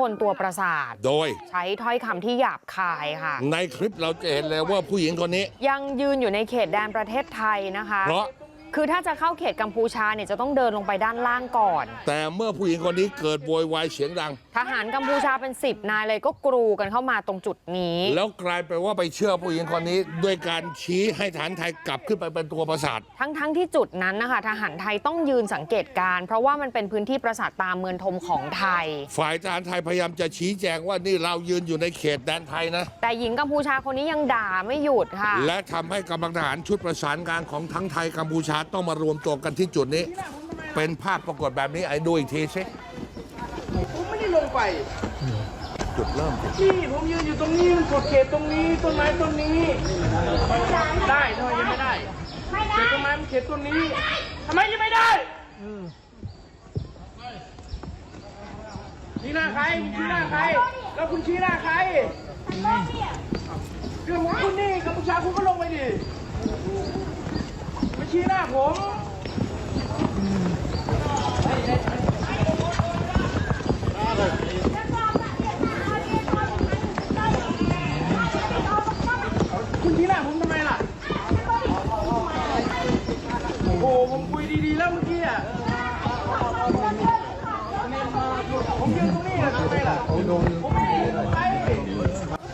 บนตัวประสาท โดย ใช้ถ้อยคำที่หยาบคายค่ะ ในคลิปเราจะเห็นเลยว่าผู้หญิงคนนี้ ยังยืนอยู่ในเขตแดนประเทศไทยนะคะ เพราะ คือถ้าจะเข้าเขตกัมพูชาเนี่ยจะต้องเดินลงไปด้านล่างก่อน แต่เมื่อผู้หญิงคนนี้เกิดโวยวายเสียงดัง ทหารกัมพูชาเป็น10นายเลยก็กรูกันเข้ามาตรงจุดนี้ แล้วกลายไปนว่าไปเชื่อผู้หญิงคนนี้ ด้วยการชี้ให้ฐานไทยกลับขึ้นไปเป็นตัวประสาท ทั้งๆที่จุดนั้นนะคะทหารไทยต้องยืนสังเกตการณ์เพราะว่ามันเป็นพื้นที่ประสาทตามเมืองทมของไทย ฝ่ายทหารไทยพยายามจะชี้แจงว่านี่เรายืนอยู่ในเขตแดนไทยนะ แต่หญิงกัมพูชาคนนี้ยังด่าไม่หยุดค่ะ และทำให้กำลังทหารชุดประสานงานของทั้งไทยกัมพูชาต้องมารวมตัวกันที่จุดนี้ เป็นภาพปรากฏแบบนี้ไอ้ดูอีกทีสิผมไม่ได้ลงไป จุดเริ่มสิพี่ผมยืนอยู่ตรงนี้มันกดเขตตรงนี้ต้นไม้ต้นนี้ ได้ทำไมยังไม่ได้เขตต้นไม้มันเขตต้นนี้ทำไมยังไม่ได้ชี้หน้าใครคุณชี้หน้าใคร แล้วคุณชี้หน้าใครคือผมคุณนี่กัมพูชาคุณก็ลงไปดิไม่ ชี้หน้าผมคุณชี้หน้าผมทำไมล่ะ โอ้โห ผมคุยดีๆแล้วเมื่อกี้อะ ผมยืนตรงนี้นะทำไมล่ะ ผมไม่ได้ลงไป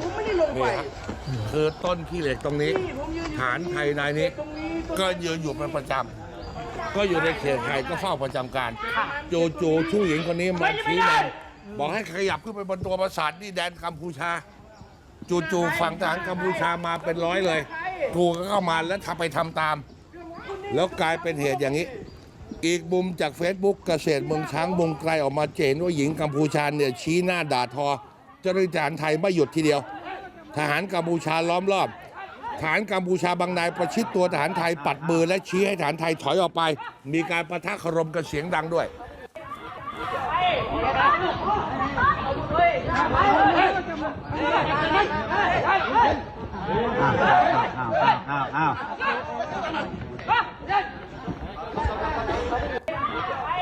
ผมไม่ได้ลงไป นี่ฮะคือต้นขี้เหล็กตรงนี้พี่ผมยืนอยู่ฐานไทยนายนี้ ตรงนี้ต้น ก็ยืนอยู่เป็นประจำก็อยู่ในเขตไทยก็เฝ้าประจำการค่ะจูจูๆผู้หญิงคนนี้มาชี้นำบอกให้ขยับขึ้นไปบนตัวประสาทนี่แดนกัมพูชา จูจูๆฝั่งทหารกัมพูชามาเป็นร้อยเลยกรูก็เข้ามาแล้วทำไปทำตาม แล้วกลายเป็นเหตุอย่างนี้ อีกมุมจากเฟซบุ๊กเกษตรเมืองช้างมุงไกลออกมาเจนว่าหญิงกัมพูชาเนี่ยชี้หน้าด่าทอ เจ้าหน้าที่ทหารไทยไม่หยุดทีเดียว ทหารกัมพูชาล้อมรอบ ทหารกัมพูชาบางนายประชิดตัวทหารไทยปัดมือและชี้ให้ทหารไทยถอยออกไป มีการประทะคารมกันเสียงดังด้วย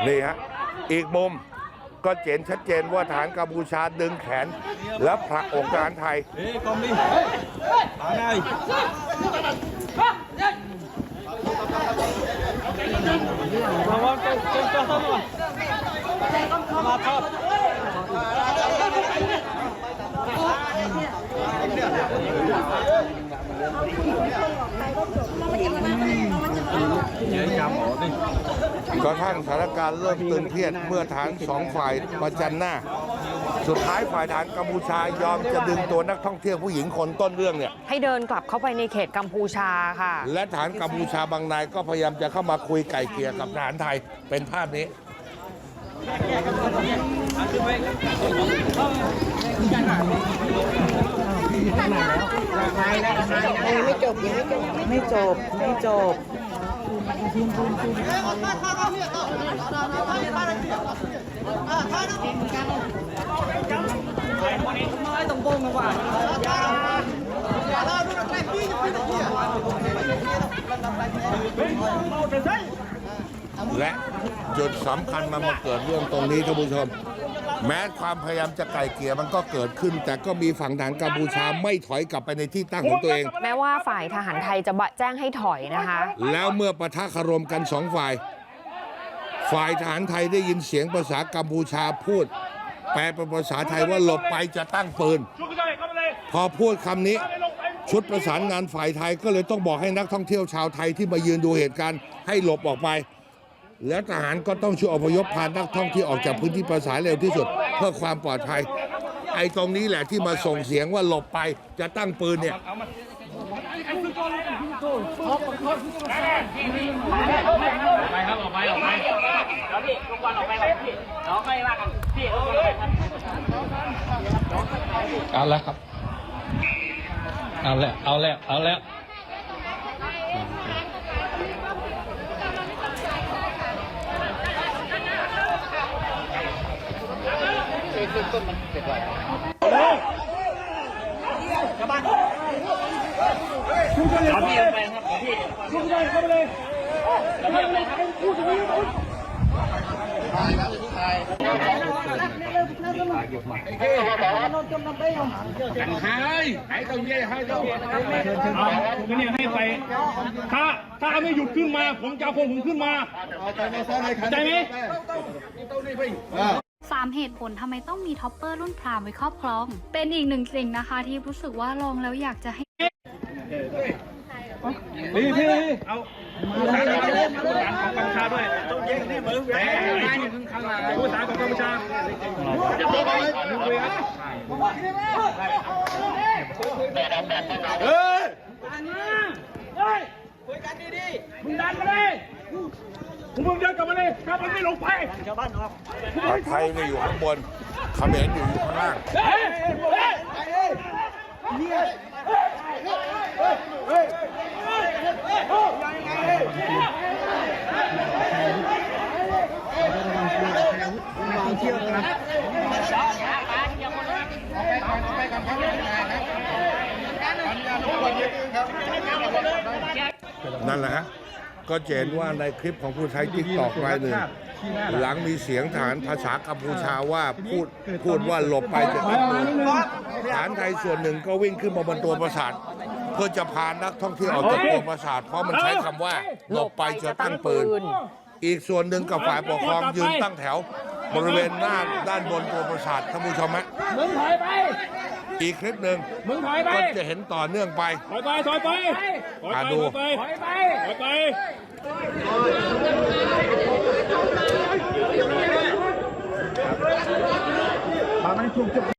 นี่ฮะอีกมุม ก็เห็นชัดเจนว่าทหารกัมพูชาดึงแขน และผลักอกทหารไทย Ê, con đi. Bạn ơi. Mà con cho cho cho thôi mà. Mà thôi. กระทั่งสถานการณ์เริ่มตึงเครียดเมื่อฐานสองฝ่ายประจันหน้า สุดท้ายฝ่ายฐานกัมพูชายอมจะดึงตัวนักท่องเที่ยวผู้หญิงคนต้นเรื่องเนี่ย ให้เดินกลับเข้าไปในเขตกัมพูชาค่ะ และฐานกัมพูชาบางนายก็พยายามจะเข้ามาคุยไก่เกลี่ยกับทหารไทยเป็นภาพนี้ ไม่จบยังไม่จบไม่จบและจุดสำคัญมันมาเกิดเรื่องตรงนี้ท่านผู้ชม แม้ความพยายามจะไก่เกลี่ยมันก็เกิดขึ้น แต่ก็มีฝั่งทหารกัมพูชาไม่ถอยกลับไปในที่ตั้งของตัวเอง แม้ว่าฝ่ายทหารไทยจะบะแจ้งให้ถอยนะคะ แล้วเมื่อปะทะคารมกันสองฝ่าย ฝ่ายทหารไทยได้ยินเสียงภาษากัมพูชาพูด แปลเป็นภาษาไทยว่าหลบไปจะตั้งปืน พอพูดคำนี้ชุดประสานงานฝ่ายไทยก็เลยต้องบอกให้นักท่องเที่ยวชาวไทยที่มายืนดูเหตุการณ์ให้หลบออกไป แล้วทหารก็ต้องช่วยอพยพพานักท่องเที่ยวออกจากพื้นที่ประสาเร็วที่สุด เพื่อความปลอดภัย ไอ้ตรงนี้แหละที่มาส่งเสียงว่าหลบไปจะตั้งปืนเนี่ยไปครับออกไปออกไปเดี๋ยวพี่ทุกวันออกไปก่อนพี่เดี๋ยวค่อยว่ากันพี่ออกไปครับเอาแล้วครับ เอาแล้วเอาแล้วเอาแล้ว เอาพี่ออกไปครับเอพี่ลุกไปเข้าไปเลยเอาพี่ออกไปครับผมเนี่ยให้ไป ถ้าถ้าไม่หยุดขึ้นมา ผมจะเอาพวกผมขึ้นมาเข้าใจไหม สามเหตุผลทำไมต้องมีท็อปเปอร์รุ่นพรามไว้ครอบครอง เป็นอีกหนึ่งสิ่งนะคะที่รู้สึกว่าลองแล้วอยากจะให้พี่พี่เอาสารของผู้สารของกัมพูชาด้วยต้องเย็นนี่มือแหวนผู้สารของกัมพูชาจะบอกไปคุยครับเฮ้ยเฮ้ยคุยกันดีๆมึงดันมาเลย มึงเดินกลับมาเลยถ้ามันไม่ลงไปไทยเนี่ยอยู่ข้างบนเขมรอยู่ข้างล่างเฮ้ยเฮ้ยนั่นแหละฮะ ก็จะเห็นว่าในคลิปของผู้ใช้ติ๊กตอกรายหนึ่ง หลังมีเสียงฐานภาษากัมพูชาว่าพูดพูดว่าหลบไปจะตั้งปืนฐานไทยส่วนหนึ่งก็วิ่งขึ้นมาบนตัวปราสาทเพื่อจะพานักท่องเที่ยวออกจากตัวปราสาทเพราะมันใช้คำว่าหลบไปจะตั้งปืน อีกส่วนหนึ่งกับฝ่ายปกครองยืนตั้งแถว บริเวณหน้าด้านบนตัวปราสาทท่านผู้ชมฮะมึงถอยไป อีกคลิปหนึ่งมึงถอยไป ก็จะเห็นต่อเนื่องไป ถอยไปถอยไปถอยอะไปดู ถอยไปถอยไปถอยไป